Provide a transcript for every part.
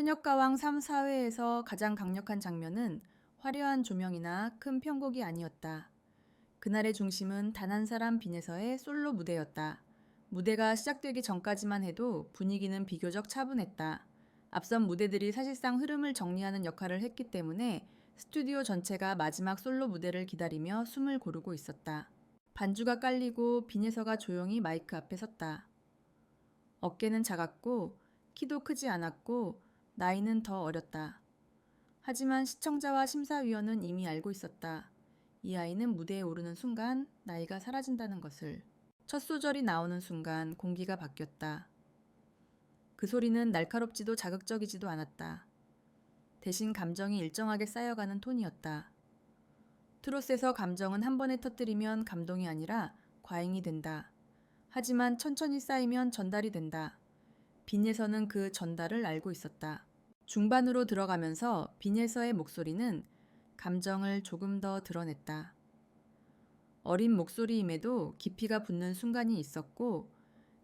현역가왕 3, 4회에서 가장 강력한 장면은 화려한 조명이나 큰 편곡이 아니었다. 그날의 중심은 단 한 사람 빈에서의 솔로 무대였다. 무대가 시작되기 전까지만 해도 분위기는 비교적 차분했다. 앞선 무대들이 사실상 흐름을 정리하는 역할을 했기 때문에 스튜디오 전체가 마지막 솔로 무대를 기다리며 숨을 고르고 있었다. 반주가 깔리고 빈에서가 조용히 마이크 앞에 섰다. 어깨는 작았고 키도 크지 않았고 나이는 더 어렸다. 하지만 시청자와 심사위원은 이미 알고 있었다. 이 아이는 무대에 오르는 순간 나이가 사라진다는 것을. 첫 소절이 나오는 순간 공기가 바뀌었다. 그 소리는 날카롭지도 자극적이지도 않았다. 대신 감정이 일정하게 쌓여가는 톤이었다. 트롯에서 감정은 한 번에 터뜨리면 감동이 아니라 과잉이 된다. 하지만 천천히 쌓이면 전달이 된다. 빈에서는 그 전달을 알고 있었다. 중반으로 들어가면서 빈에서의 목소리는 감정을 조금 더 드러냈다. 어린 목소리임에도 깊이가 붙는 순간이 있었고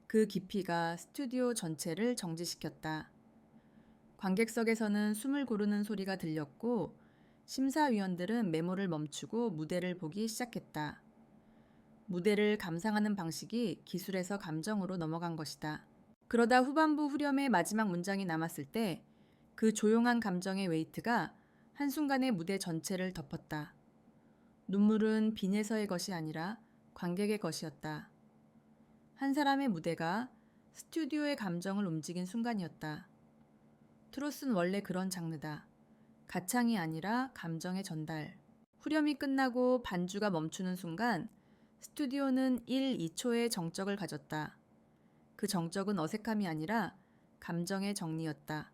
그 깊이가 스튜디오 전체를 정지시켰다. 관객석에서는 숨을 고르는 소리가 들렸고 심사위원들은 메모를 멈추고 무대를 보기 시작했다. 무대를 감상하는 방식이 기술에서 감정으로 넘어간 것이다. 그러다 후반부 후렴의 마지막 문장이 남았을 때 그 조용한 감정의 웨이트가 한순간에 무대 전체를 덮었다. 눈물은 빈에서의 것이 아니라 관객의 것이었다. 한 사람의 무대가 스튜디오의 감정을 움직인 순간이었다. 트롯은 원래 그런 장르다. 가창이 아니라 감정의 전달. 후렴이 끝나고 반주가 멈추는 순간 스튜디오는 1, 2초의 정적을 가졌다. 그 정적은 어색함이 아니라 감정의 정리였다.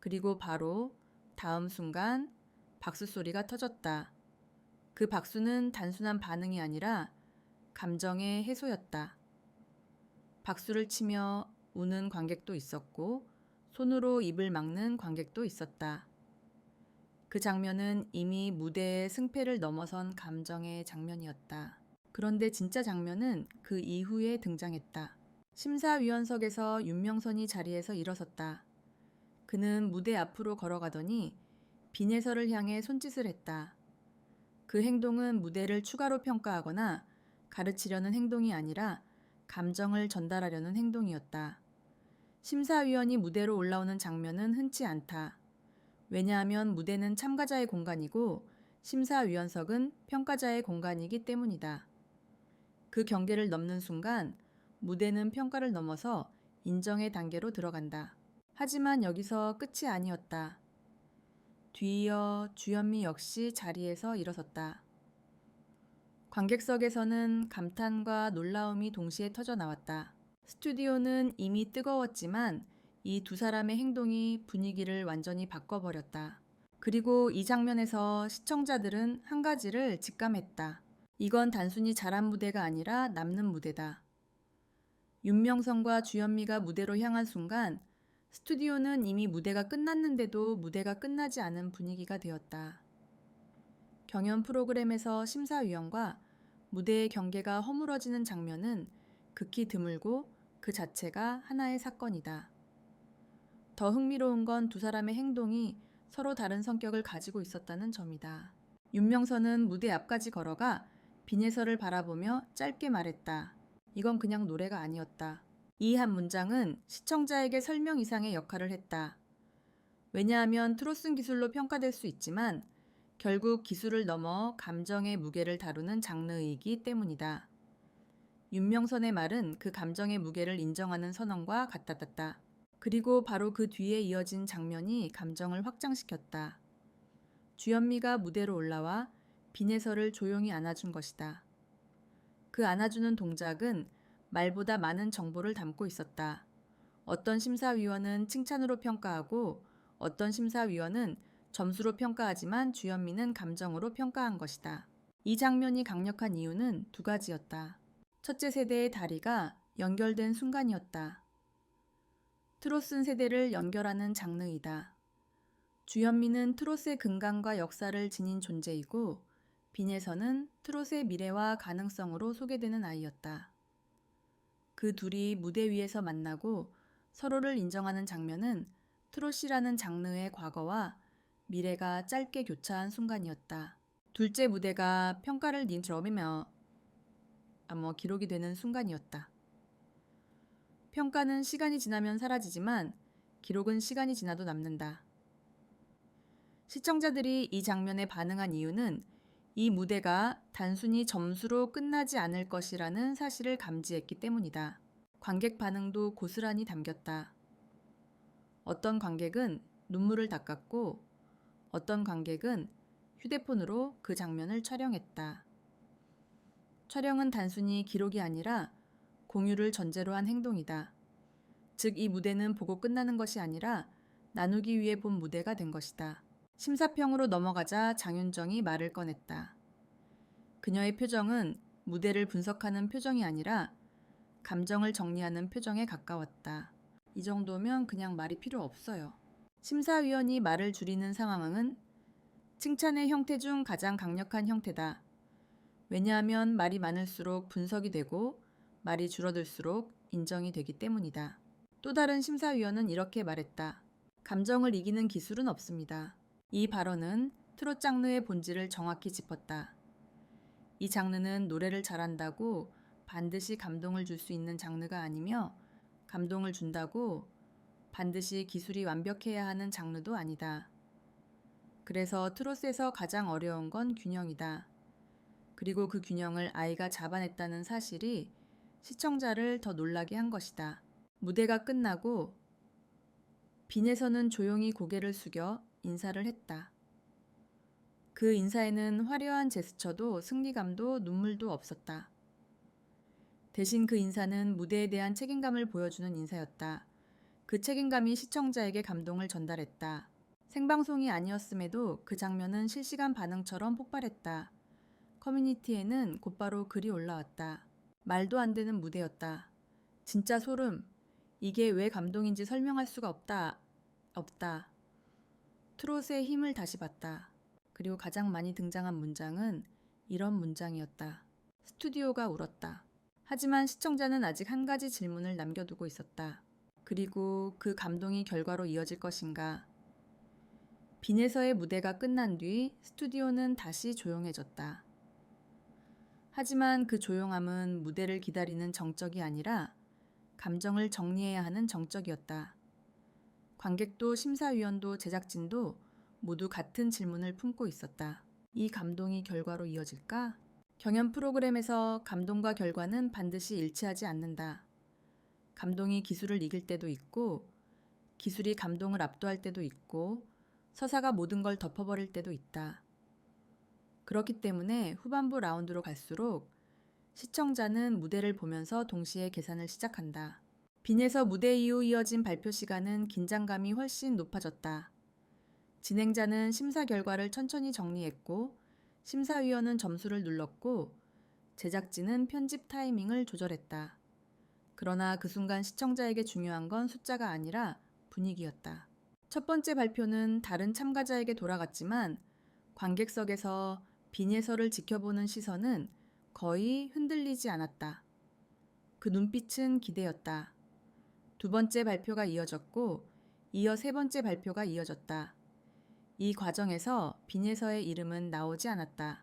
그리고 바로 다음 순간 박수 소리가 터졌다. 그 박수는 단순한 반응이 아니라 감정의 해소였다. 박수를 치며 우는 관객도 있었고 손으로 입을 막는 관객도 있었다. 그 장면은 이미 무대의 승패를 넘어선 감정의 장면이었다. 그런데 진짜 장면은 그 이후에 등장했다. 심사위원석에서 윤명선이 자리에서 일어섰다. 그는 무대 앞으로 걸어가더니 빈예설을 향해 손짓을 했다. 그 행동은 무대를 추가로 평가하거나 가르치려는 행동이 아니라 감정을 전달하려는 행동이었다. 심사위원이 무대로 올라오는 장면은 흔치 않다. 왜냐하면 무대는 참가자의 공간이고 심사위원석은 평가자의 공간이기 때문이다. 그 경계를 넘는 순간 무대는 평가를 넘어서 인정의 단계로 들어간다. 하지만 여기서 끝이 아니었다. 뒤이어 주현미 역시 자리에서 일어섰다. 관객석에서는 감탄과 놀라움이 동시에 터져 나왔다. 스튜디오는 이미 뜨거웠지만 이 두 사람의 행동이 분위기를 완전히 바꿔버렸다. 그리고 이 장면에서 시청자들은 한 가지를 직감했다. 이건 단순히 잘한 무대가 아니라 남는 무대다. 윤명성과 주현미가 무대로 향한 순간 스튜디오는 이미 무대가 끝났는데도 무대가 끝나지 않은 분위기가 되었다. 경연 프로그램에서 심사위원과 무대의 경계가 허물어지는 장면은 극히 드물고 그 자체가 하나의 사건이다. 더 흥미로운 건 두 사람의 행동이 서로 다른 성격을 가지고 있었다는 점이다. 윤명선은 무대 앞까지 걸어가 빈예설을 바라보며 짧게 말했다. 이건 그냥 노래가 아니었다. 이 한 문장은 시청자에게 설명 이상의 역할을 했다. 왜냐하면 트로슨 기술로 평가될 수 있지만 결국 기술을 넘어 감정의 무게를 다루는 장르이기 때문이다. 윤명선의 말은 그 감정의 무게를 인정하는 선언과 같았다. 그리고 바로 그 뒤에 이어진 장면이 감정을 확장시켰다. 주현미가 무대로 올라와 빈예설을 조용히 안아준 것이다. 그 안아주는 동작은 말보다 많은 정보를 담고 있었다. 어떤 심사위원은 칭찬으로 평가하고 어떤 심사위원은 점수로 평가하지만 주현미는 감정으로 평가한 것이다. 이 장면이 강력한 이유는 두 가지였다. 첫째 세대의 다리가 연결된 순간이었다. 트롯은 세대를 연결하는 장르이다. 주현미는 트롯의 근간과 역사를 지닌 존재이고 빈에서는 트롯의 미래와 가능성으로 소개되는 아이였다. 그 둘이 무대 위에서 만나고 서로를 인정하는 장면은 트롯이라는 장르의 과거와 미래가 짧게 교차한 순간이었다. 둘째 무대가 평가를 인트로이며 아뭐 기록이 되는 순간이었다. 평가는 시간이 지나면 사라지지만 기록은 시간이 지나도 남는다. 시청자들이 이 장면에 반응한 이유는 이 무대가 단순히 점수로 끝나지 않을 것이라는 사실을 감지했기 때문이다. 관객 반응도 고스란히 담겼다. 어떤 관객은 눈물을 닦았고 어떤 관객은 휴대폰으로 그 장면을 촬영했다. 촬영은 단순히 기록이 아니라 공유를 전제로 한 행동이다. 즉, 이 무대는 보고 끝나는 것이 아니라 나누기 위해 본 무대가 된 것이다. 심사평으로 넘어가자 장윤정이 말을 꺼냈다. 그녀의 표정은 무대를 분석하는 표정이 아니라 감정을 정리하는 표정에 가까웠다. 이 정도면 그냥 말이 필요 없어요. 심사위원이 말을 줄이는 상황은 칭찬의 형태 중 가장 강력한 형태다. 왜냐하면 말이 많을수록 분석이 되고 말이 줄어들수록 인정이 되기 때문이다. 또 다른 심사위원은 이렇게 말했다. 감정을 이기는 기술은 없습니다. 이 발언은 트롯 장르의 본질을 정확히 짚었다. 이 장르는 노래를 잘한다고 반드시 감동을 줄 수 있는 장르가 아니며 감동을 준다고 반드시 기술이 완벽해야 하는 장르도 아니다. 그래서 트롯에서 가장 어려운 건 균형이다. 그리고 그 균형을 아이가 잡아냈다는 사실이 시청자를 더 놀라게 한 것이다. 무대가 끝나고 빈에서는 조용히 고개를 숙여 인사를 했다. 그 인사에는 화려한 제스처도 승리감도 눈물도 없었다. 대신 그 인사는 무대에 대한 책임감을 보여주는 인사였다. 그 책임감이 시청자에게 감동을 전달했다. 생방송이 아니었음에도 그 장면은 실시간 반응처럼 폭발했다. 커뮤니티에는 곧바로 글이 올라왔다. 말도 안 되는 무대였다. 진짜 소름. 이게 왜 감동인지 설명할 수가 없다. 없다. 트롯의 힘을 다시 봤다. 그리고 가장 많이 등장한 문장은 이런 문장이었다. 스튜디오가 울었다. 하지만 시청자는 아직 한 가지 질문을 남겨두고 있었다. 그리고 그 감동이 결과로 이어질 것인가? 빈에서의 무대가 끝난 뒤 스튜디오는 다시 조용해졌다. 하지만 그 조용함은 무대를 기다리는 정적이 아니라 감정을 정리해야 하는 정적이었다. 관객도 심사위원도 제작진도 모두 같은 질문을 품고 있었다. 이 감동이 결과로 이어질까? 경연 프로그램에서 감동과 결과는 반드시 일치하지 않는다. 감동이 기술을 이길 때도 있고, 기술이 감동을 압도할 때도 있고, 서사가 모든 걸 덮어버릴 때도 있다. 그렇기 때문에 후반부 라운드로 갈수록 시청자는 무대를 보면서 동시에 계산을 시작한다. 빈에서 무대 이후 이어진 발표 시간은 긴장감이 훨씬 높아졌다. 진행자는 심사 결과를 천천히 정리했고, 심사위원은 점수를 눌렀고, 제작진은 편집 타이밍을 조절했다. 그러나 그 순간 시청자에게 중요한 건 숫자가 아니라 분위기였다. 첫 번째 발표는 다른 참가자에게 돌아갔지만, 관객석에서 빈예서를 지켜보는 시선은 거의 흔들리지 않았다. 그 눈빛은 기대였다. 두 번째 발표가 이어졌고 이어 세 번째 발표가 이어졌다. 이 과정에서 빈에서의 이름은 나오지 않았다.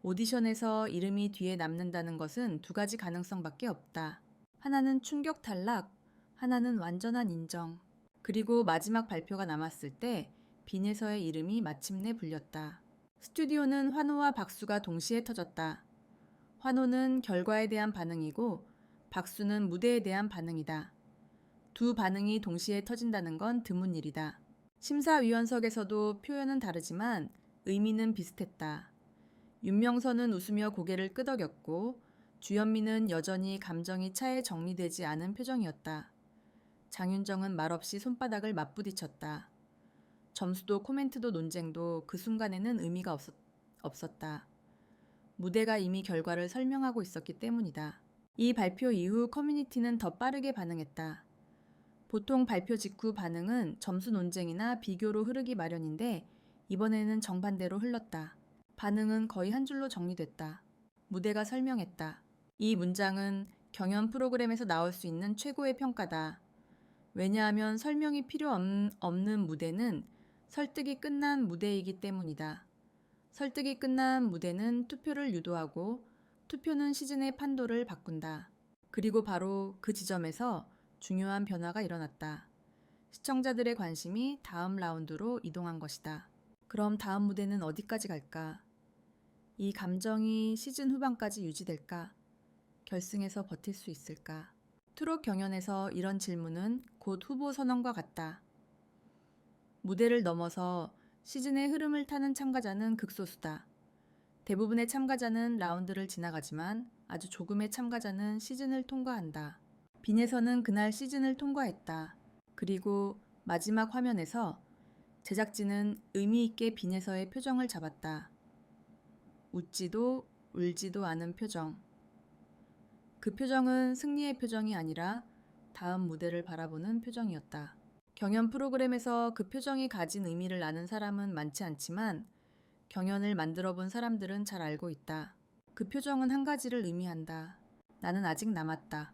오디션에서 이름이 뒤에 남는다는 것은 두 가지 가능성밖에 없다. 하나는 충격 탈락, 하나는 완전한 인정. 그리고 마지막 발표가 남았을 때 빈에서의 이름이 마침내 불렸다. 스튜디오는 환호와 박수가 동시에 터졌다. 환호는 결과에 대한 반응이고 박수는 무대에 대한 반응이다. 두 반응이 동시에 터진다는 건 드문 일이다. 심사위원석에서도 표현은 다르지만 의미는 비슷했다. 윤명선은 웃으며 고개를 끄덕였고 주현미는 여전히 감정이 차에 정리되지 않은 표정이었다. 장윤정은 말없이 손바닥을 맞부딪혔다. 점수도 코멘트도 논쟁도 그 순간에는 의미가 없었, 없었다. 무대가 이미 결과를 설명하고 있었기 때문이다. 이 발표 이후 커뮤니티는 더 빠르게 반응했다. 보통 발표 직후 반응은 점수 논쟁이나 비교로 흐르기 마련인데 이번에는 정반대로 흘렀다. 반응은 거의 한 줄로 정리됐다. 무대가 설명했다. 이 문장은 경연 프로그램에서 나올 수 있는 최고의 평가다. 왜냐하면 설명이 필요 없- 없는 무대는 설득이 끝난 무대이기 때문이다. 설득이 끝난 무대는 투표를 유도하고 투표는 시즌의 판도를 바꾼다. 그리고 바로 그 지점에서 중요한 변화가 일어났다. 시청자들의 관심이 다음 라운드로 이동한 것이다. 그럼 다음 무대는 어디까지 갈까? 이 감정이 시즌 후반까지 유지될까? 결승에서 버틸 수 있을까? 트롯 경연에서 이런 질문은 곧 후보 선언과 같다. 무대를 넘어서 시즌의 흐름을 타는 참가자는 극소수다. 대부분의 참가자는 라운드를 지나가지만 아주 조금의 참가자는 시즌을 통과한다. 빈에서는 그날 시즌을 통과했다. 그리고 마지막 화면에서 제작진은 의미 있게 빈에서의 표정을 잡았다. 웃지도 울지도 않은 표정. 그 표정은 승리의 표정이 아니라 다음 무대를 바라보는 표정이었다. 경연 프로그램에서 그 표정이 가진 의미를 아는 사람은 많지 않지만 경연을 만들어 본 사람들은 잘 알고 있다. 그 표정은 한 가지를 의미한다. 나는 아직 남았다.